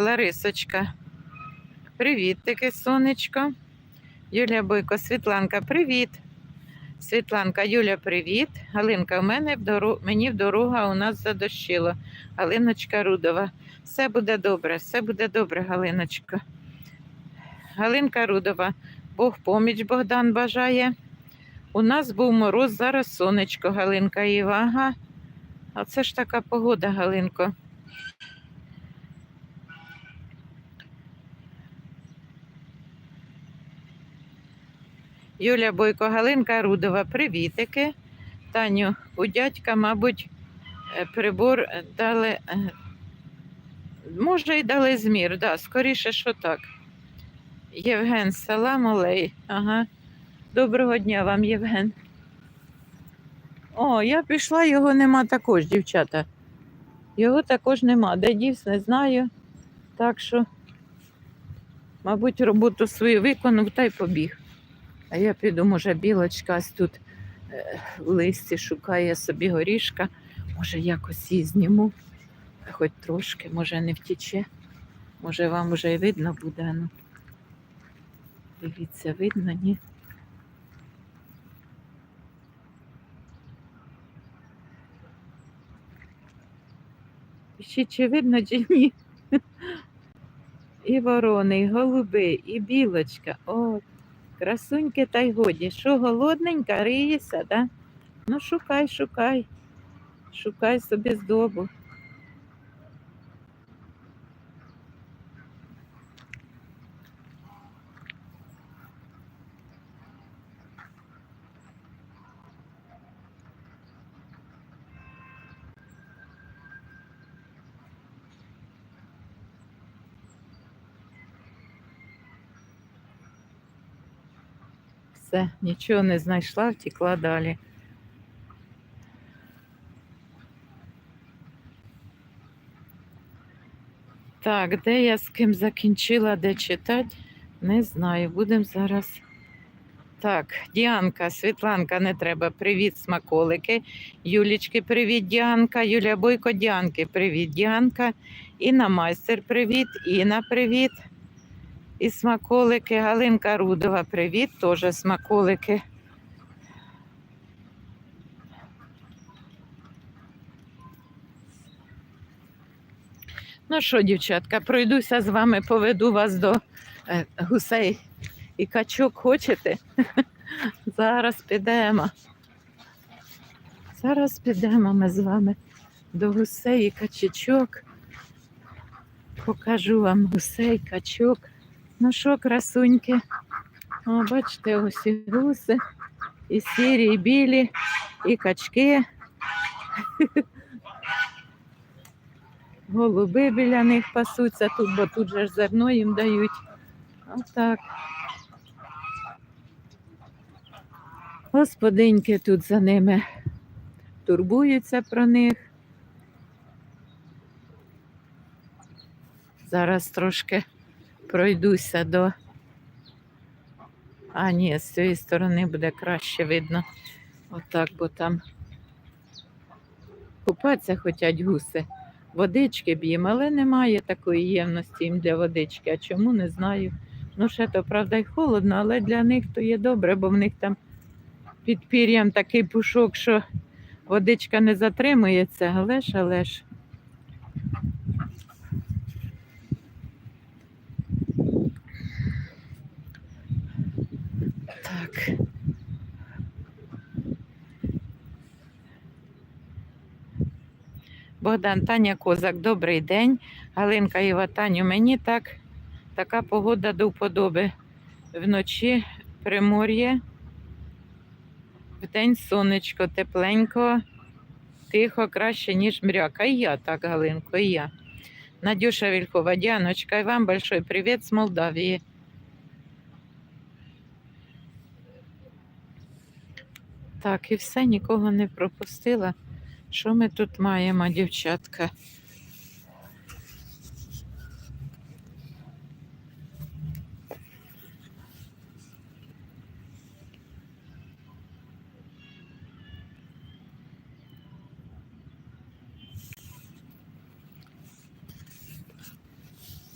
Ларисочка. Привіт, таке сонечко. Юлія Бойко, Світланка, привіт. Світланка, Юля, привіт. Галинка, в мене в дорогу, мені в дорогу, а у нас задощило. Галиночка Рудова. Все буде добре, все буде добре, Галиночка. Галинка Рудова. Бог поміч Богдан бажає. У нас був мороз, зараз сонечко, Галинка Іва. Ага. А це ж така погода, Галинко. Юля Бойко, Галинка Рудова, привітики. Таню, у дядька, мабуть, е, прибор дали. е, Може, й дали змір, да, скоріше, що так. Євген, салам олей. Ага. Доброго дня вам, Євген. О, я пішла, його нема також, дівчата. Його також нема. Де дівс, не знаю. Так що, мабуть, роботу свою виконав та й побіг. А я піду, може, білочка ось тут е, в листі шукає собі горішка. Може, якось її зніму, хоч трошки, може, не втіче. Може, вам вже й видно буде. Ну. Дивіться, видно, ні? Пишіть, чи видно, чи ні. І ворони, і голуби, і білочка. О, красуньки та й годі. Що голодненька, риєся, да? Ну, шукай, шукай. Шукай собі здобу. Все, нічого не знайшла, втекла далі. Так, де я з ким закінчила, де читати, не знаю. Будемо зараз. Так, Діанка, Світланка, не треба. Привіт, смаколики. Юлічки, привіт, Діанка. Юлія Бойко, Діанки, привіт, Діанка. Інна майстер, привіт. Інна, привіт. І смаколики. Галинка Рудова, привіт, теж смаколики. Ну що, дівчатка, пройдуся з вами, поведу вас до е, гусей і качок. Хочете? Зараз підемо. Зараз підемо ми з вами до гусей і качечок. Покажу вам гусей, качок. Ну що, красуньки? О, бачите, ось і гуси, і сірі, і білі, і качки. Голуби біля них пасуться тут, бо тут же ж зерно їм дають. Отак. Господиньки тут за ними турбуються про них. Зараз трошки пройдуся до. А, ні, з цієї сторони буде краще видно. Отак, бо там купатися хочуть гуси. Водички б'ємо, але немає такої ємності їм для водички. А чому не знаю. Ну, ще то, правда, й холодно, але для них то є добре, бо в них там під пір'ям такий пушок, що водичка не затримується, але ж, але ж. Так. Богдан Таня Козак, добрий день. Галинка Іва Таню, мені так така погода до вподоби. Вночі примор'я, вдень сонечко, тепленько, тихо, краще, ніж мряка. І я так, Галинко, і я. Надюша Вільхова, Діаночка, і вам большой привіт з Молдавії. Так, і все, нікого не пропустила. Що ми тут маємо, дівчатка?